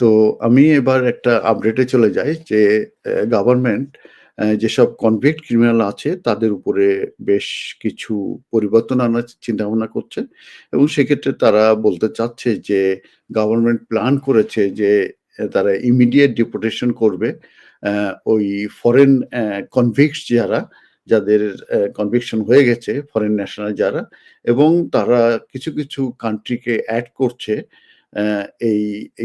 তো আমি এবার একটা আপডেটে চলে যাই যে গভর্নমেন্ট যেসব কনভিক্ট ক্রিমিনাল আছে, তাদের উপরে বেশ কিছু পরিবর্তন আনার চিন্তাভাবনা করছে এবং সেক্ষেত্রে তারা বলতে চাচ্ছে যে গভর্নমেন্ট প্ল্যান করেছে যে তারা ইমিডিয়েট ডিপোর্টেশন করবে। ওই ফরেন কনভিক্ট যারা, যাদের কনভিকশন হয়ে গেছে ফরেন ন্যাশনাল যারা এবং তারা কিছু কিছু কান্ট্রিকে অ্যাড করছে। এই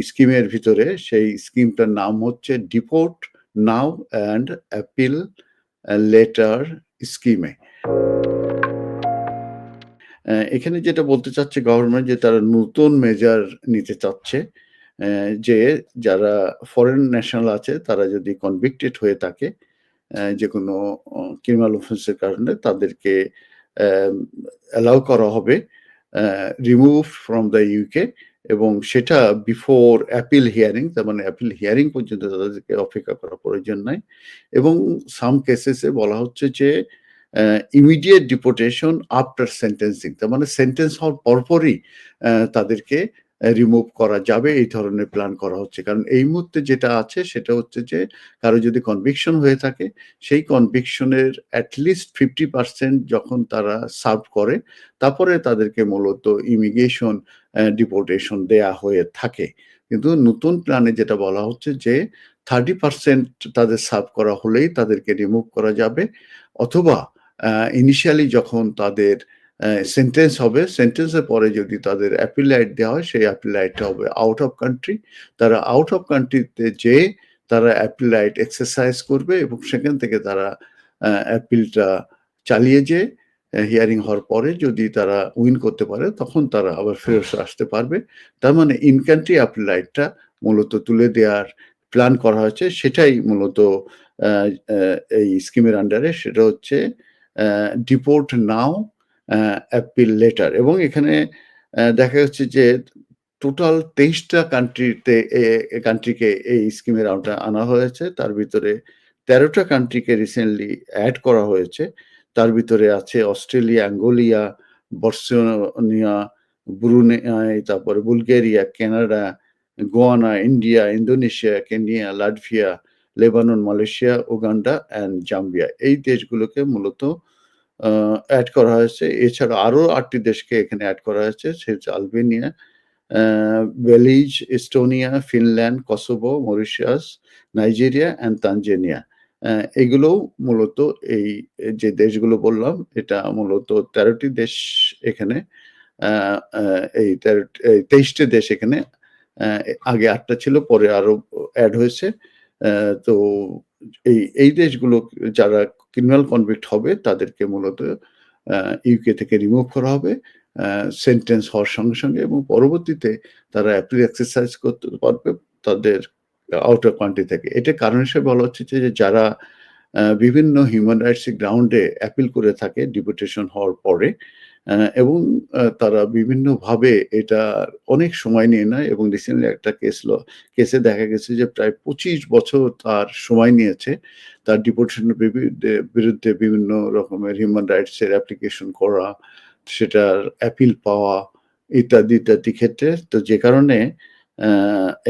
স্কিমের ভিতরে সেই স্কিমটার নাম হচ্ছে deport now and appeal later স্কিমে এখানে যেটা বলতে চাচ্ছে গভর্নমেন্ট যে তারা নতুন মেজার নিতে চাচ্ছে যে যারা ফরেন ন্যাশনাল আছে তারা যদি কনভিক্টেড হয়ে থাকে যে কোনো ক্রিমিনাল অফেন্সের কারণে তাদেরকে অ্যালাউ করা হবে রিমুভ ফ্রম দ্য ইউকে এবং সেটা বিফোর অ্যাপিল হিয়ারিং তার মানে অ্যাপিল হিয়ারিং পর্যন্ত তাদেরকে অপেক্ষা করা প্রয়োজন নাই। এবং সাম কেসেসে বলা হচ্ছে যে ইমিডিয়েট ডিপোর্টেশন আফটার সেন্টেন্সিং তার মানে সেন্টেন্স হওয়ার পরপরই তাদেরকে রিমুভ করা যাবে, এই ধরনের প্ল্যান করা হচ্ছে। কারণ এই মুহূর্তে যেটা আছে সেটা হচ্ছে যে, কারও যদি কনভিকশন হয়ে থাকে, সেই কনভিকশনের অ্যাটলিস্ট ফিফটি পার্সেন্ট যখন তারা সার্ভ করে, তারপরে তাদেরকে মূলত ইমিগ্রেশন ডিপোর্টেশন দেয়া হয়ে থাকে। কিন্তু নতুন প্ল্যানে যেটা বলা হচ্ছে যে থার্টি পার্সেন্ট তাদের সার্ভ করা হলেই তাদেরকে রিমুভ করা যাবে, অথবা ইনিশিয়ালি যখন তাদের সেন্টেন্স হবে। সেন্টেন্সের পরে যদি তাদের অ্যাপিলাইট দেওয়া হয়, সেই অ্যাপিলাইটটা হবে আউট অফ কান্ট্রি তারা আউট অফ কান্ট্রিতে যে তারা অ্যাপিলাইট এক্সারসাইজ করবে এবং সেখান থেকে তারা অ্যাপিলটা চালিয়ে যে হিয়ারিং হওয়ার পরে যদি তারা উইন করতে পারে, তখন তারা আবার ফেরত আসতে পারবে। তার মানে ইন কান্ট্রি অ্যাপিলাইটটা মূলত তুলে দেওয়ার প্ল্যান করা হয়েছে। সেটাই মূলত এই স্কিমের আন্ডারে সেটা হচ্ছে ডিপোর্ট নাও অ্যাপিল লেটার এবং এখানে দেখা যাচ্ছে যে টোটাল তেইশটা কান্ট্রিতে কান্ট্রিকে এই স্কিমের আওতা আনা হয়েছে। তার ভিতরে তেরোটা কান্ট্রিকে রিসেন্টলি অ্যাড করা হয়েছে। তার ভিতরে আছে অস্ট্রেলিয়া অ্যাঙ্গোলিয়া বর্সিয়া ব্রুনে তারপরে Bulgaria, Canada, Guyana, India, Indonesia, Kenya, Latvia, Lebanon, Malaysia, Uganda and Zambia. এই দেশগুলোকে মূলত অ্যাড করা হয়েছে। এছাড়া আরও আটটি দেশকে এখানে অ্যাড করা হয়েছে। সে হচ্ছে Albania Belize Estonia Finland, Kosovo, Mauritius, Nigeria and Tanzania. এগুলোও মূলত এই যে দেশগুলো বললাম, এটা মূলত তেরোটি দেশ এখানে এই তেরো তেইশটি দেশ এখানে আগে আটটা ছিল, পরে আরও অ্যাড হয়েছে। তো এই এই দেশগুলো যারা ক্রিমিনাল কনভিক্ট হবে, তাদেরকে মূলত ইউকে থেকে রিমুভ করা হবে সেন্টেন্স হওয়ার সঙ্গে সঙ্গে এবং পরবর্তীতে তারা অ্যাপিল এক্সারসাইজ করতে পারবে তাদের আউটার কান্ট্রি থেকে। এটা কারণ হিসেবে বলা হচ্ছে যে যারা বিভিন্ন হিউম্যান রাইটস গ্রাউন্ডে অ্যাপিল করে থাকে ডিপুটেশন হওয়ার পরে এবং তারা বিভিন্নভাবে এটা অনেক সময় নিয়ে নেয় এবং রিসেন্টলি একটা কেস কেসে দেখা গেছে যে প্রায় পঁচিশ বছর তার সময় নিয়েছে। তার ডিপোর্টেশনের বিরুদ্ধে বিভিন্ন রকমের হিউম্যান রাইটসের অ্যাপ্লিকেশন করা, সেটার অ্যাপিল পাওয়া ইত্যাদি ইত্যাদি ক্ষেত্রে। তো যে কারণে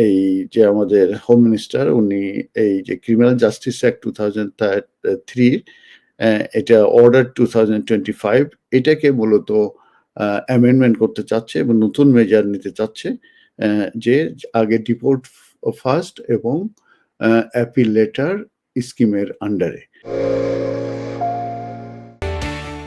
এই যে আমাদের হোম মিনিস্টার উনি এই যে criminal justice act two thousand three এটা order two thousand twenty five এটাকে মূলত অ্যামেন্ডমেন্ট করতে চাচ্ছে এবং নতুন মেজার নিতে চাচ্ছে যে আগে ডিপোর্ট ফার্স্ট এবং অ্যাপিল লেটার স্কিমের আন্ডারে